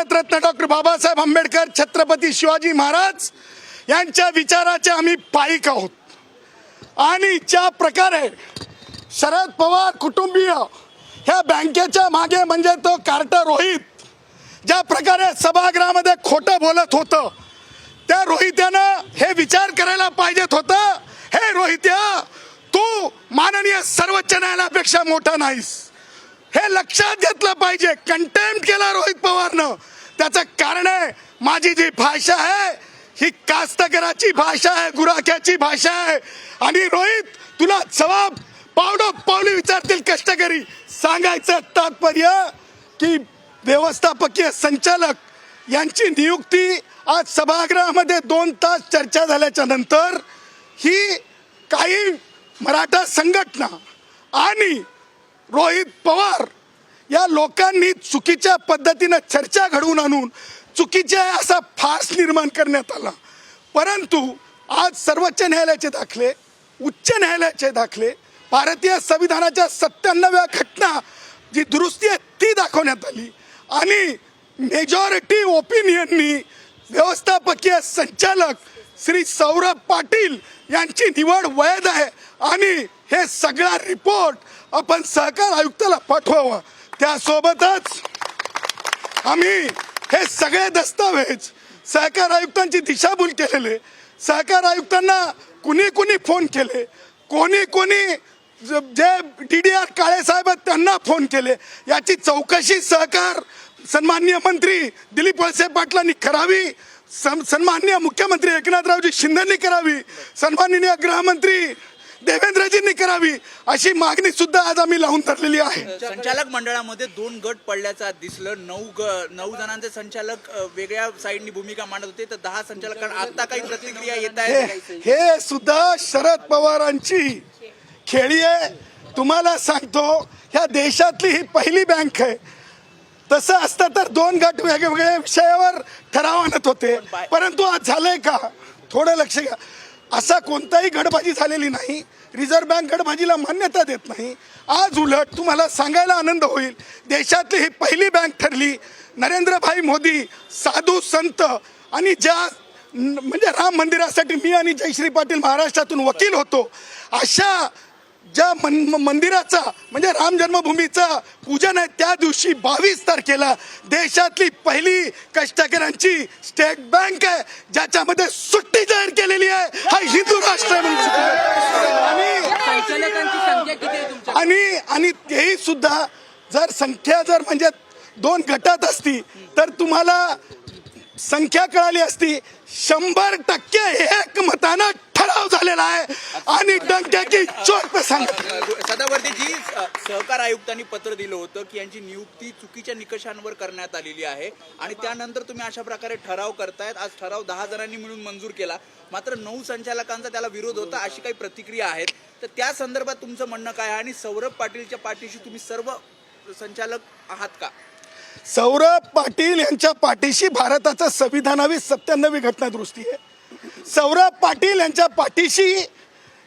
Bharat Ratna doctor Babasaheb Ambedkar Chhatrapati Shivaji Maharaj यांच्या विचाराचे आम्ही पाईक आहोत. आणि ज्या प्रकारे शरद पवार कुटुंबीय ह्या बँकेच्या मागे म्हणजे तो कार्ट रोहित ज्या प्रकारे सभागृहामध्ये खोटं बोलत होतं त्या रोहित्यानं हे विचार करायला पाहिजेत होतं हे रोहित्या तू माननीय सर्वोच्च न्यायालयापेक्षा मोठा नाहीस. हे लक्षात घेतलं पाहिजे. कंटेम्प्ट केला रोहित पवारनं. त्याचं कारण आहे माझी जी भाषा आहे ही कास्तकराची भाषा आहे गुराख्याची भाषा आहे. आणि रोहित तुला जबाब पावडो पावली विचारतील कष्टकरी. सांगायचं तात्पर्य की व्यवस्थापकीय संचालक यांची नियुक्ती आज सभागृहामध्ये दोन तास चर्चा झाल्याच्यानंतर ही काही मराठा संघटना आणि रोहित पवार या लोकांनी चुकीच्या पद्धतीनं चर्चा घडवून आणून चुकीच्या असा फास निर्माण करण्यात आला. परंतु आज सर्वोच्च न्यायालयाचे दाखले उच्च न्यायालयाचे दाखले भारतीय संविधानाच्या सत्त्याण्णव्या घटना जी दुरुस्ती आहे ती दाखवण्यात आली. आणि मेजॉरिटी ओपिनियननी व्यवस्थापकीय संचालक श्री सौरभ पाटील यांची निवड वैध आहे आणि हे सगळा रिपोर्ट आपण सहकार आयुक्ताला पाठवावा. त्यासोबतच आम्ही हे सगळे दस्तावेज सहकार आयुक्तांची दिशाभूल केलेले. सहकार आयुक्तांना कुणी कुणी फोन केले. कोणी कोणी जे D D R Kale saheb आहेत त्यांना फोन केले. याची चौकशी सहकार सन्माननीय मंत्री दिलीप वळसे पाटलांनी करावी. सन्माननीय मुख्यमंत्री एकनाथरावजी शिंदेनी करावी. सन्माननीय गृहमंत्री देवेंद्रजींनी करावी अशी मागणी सुद्धा आज आम्ही लावून धरलेली आहे. संचालक मंडळामध्ये दोन गट पडल्याचं दिसलं. नऊ ग नऊ जणांचे संचालक वेगळ्या साईडनी भूमिका मांडत होते. तर दहा संचालक आता काही प्रतिक्रिया येत हे आहेत? हे सुद्धा शरद पवारांची खेळी आहे. तुम्हाला सांगतो ह्या देशातली ही पहिली बँक आहे. तसं असतं तर दोन गट वेगवेगळ्या विषयावर ठराव आणत होते. परंतु आज झालंय का? थोडं लक्ष घ्या. असा कोणताही गडबाजी झालेली नाही. रिझर्व्ह बँक गडबाजीला मान्यता देत नाही. आज उलट तुम्हाला सांगायला आनंद होईल. देशातली ही पहिली बँक ठरली. नरेंद्रभाई मोदी साधू संत आणि ज्या म्हणजे राम मंदिरासाठी मी आणि जयश्री पाटील महाराष्ट्रातून वकील होतो. अशा ज्या मन मंदिराचा म्हणजे राम जन्मभूमीचा पूजन आहे त्या दिवशी बावीस तारखेला देशातली पहिली कष्टकऱ्यांची स्टेट बँक आहे ज्याच्यामध्ये सुट्टी केलेली आहे. हा हिंदू राष्ट्र आहे म्हणून आणि आणि तेही सुद्धा जर संख्या जर म्हणजे दोन गटात असती तर तुम्हाला संख्या कळाली असती. शंभर टक्के एक मतानं ठराव झालेला आहे. आणि डंक्याची चोट सांगत सदावर्तीजी अ, सहकार आयुक्तांनी पत्र दिलं होतं की यांची नियुक्ती चुकीच्या निकषांवर करण्यात आलेली आहे. आणि त्यानंतर तुम्ही अशा प्रकारे ठराव करतायत. आज ठराव दहा जणांनी मिळून मंजूर केला. मात्र नऊ संचालकांचा त्याला विरोध होता अशी काही प्रतिक्रिया आहेत. तर त्या संदर्भात तुमचं म्हणणं काय आहे? आणि सौरभ पाटीलच्या पाठीशी तुम्ही सर्व संचालक आहात का? सौरभ पाटील यांच्या पाठीशी भारताचं संविधानावी सत्त्याण्णवी घटना दुरुस्ती आहे. सौरभ पाटील यांच्या पाठीशी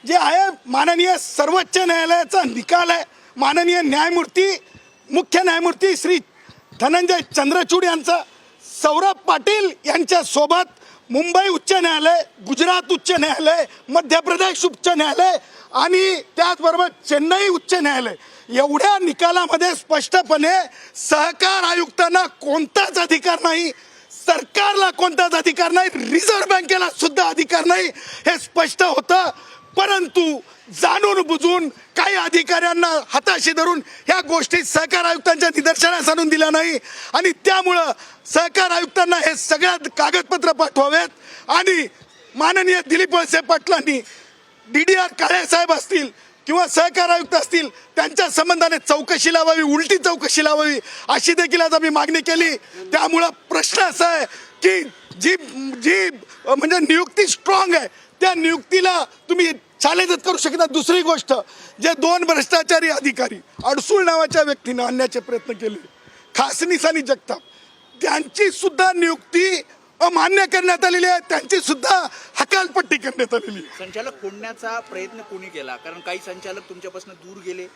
जे आहे माननीय सर्वोच्च न्यायालयाचा निकाल आहे. माननीय न्यायमूर्ती मुख्य न्यायमूर्ती श्री धनंजय चंद्रचूड यांचा. सौरभ पाटील यांच्यासोबत मुंबई उच्च न्यायालय गुजरात उच्च न्यायालय मध्य प्रदेश उच्च न्यायालय आणि त्याचबरोबर चेन्नई उच्च न्यायालय. एवढ्या निकालामध्ये स्पष्टपणे सहकार आयुक्तांना कोणताच अधिकार नाही. सरकारला कोणताच अधिकार नाही रिझर्व्ह बँकेला सुद्धा अधिकार नाही. हे स्पष्ट होतं. परंतु जाणून बुजून काही अधिकाऱ्यांना हाताशी धरून ह्या गोष्टी सहकार आयुक्तांच्या निदर्शनास आणून दिल्या नाही. आणि त्यामुळं सहकार आयुक्तांना हे सगळ्यात कागदपत्र पाठवावेत. आणि माननीय दिलीप वळसे पाटलांनी D D R Kale saheb असतील किंवा सहकार आयुक्त असतील त्यांच्या संबंधाने चौकशी लावावी उलटी चौकशी लावावी अशी देखील आज आम्ही मागणी केली. त्यामुळं प्रश्न असा आहे की जी जी म्हणजे नियुक्ती स्ट्रॉंग आहे त्या नियुक्तीला तुम्ही चॅलेंजच करू शकता. दुसरी गोष्ट जे दोन भ्रष्टाचारी अधिकारी अडसूळ नावाच्या व्यक्तीने आणण्याचे प्रयत्न केले खासनीस आणि जगताप त्यांची सुद्धा नियुक्ती अमान्य करण्यात आलेली आहे. त्यांची सुद्धा हकालपट्टी करण्यात आलेली आहे. संचालक फोडण्याचा प्रयत्न कोणी केला? कारण काही संचालक तुमच्यापासून दूर गेले.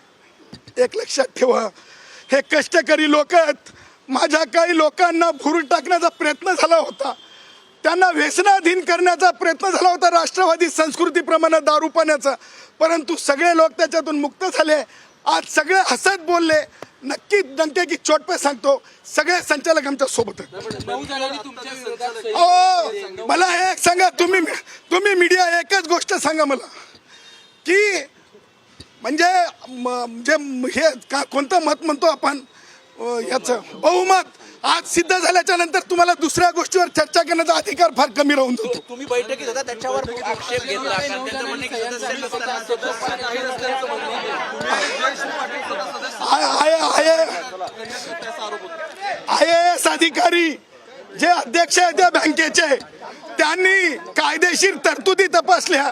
एक लक्षात ठेवा. हे कष्टकरी लोक आहेत. माझ्या काही लोकांना भुरून टाकण्याचा प्रयत्न झाला होता. त्यांना व्यसनाधीन करण्याचा प्रयत्न झाला होता. राष्ट्रवादी संस्कृतीप्रमाणे दारू पाण्याचा. परंतु सगळे लोक त्याच्यातून मुक्त झाले. आज सगळे हसत बोलले. नक्की डंके की चोट पे सांगतो. सगळे संचालक आमच्यासोबत ओ मला एक सांगा तुम्ही तुम्ही मीडिया एकच गोष्ट सांगा मला. की म्हणजे म्हणजे हे का कोणतं मत म्हणतो आपण? याचं. बहुमत. आज सिद्ध झाल्याच्यानंतर तुम्हाला दुसऱ्या गोष्टीवर चर्चा करण्याचा अधिकार फार कमी राहून जातो. तुम्ही बैठकीत होता त्याच्यावर आक्षेप घेतला कारण त्यांचं म्हणणं आहे की सदस्य नसताना आय आय एस अधिकारी जे अध्यक्ष आहेत त्या बँकेचे त्यांनी कायदेशीर तरतुदी तपासल्या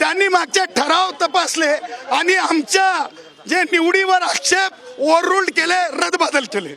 त्यांनी मागचे ठराव तपासले आणि आमच्या जे निवडीवर आक्षेप ओव्हररूल्ड केले रदबादल केले.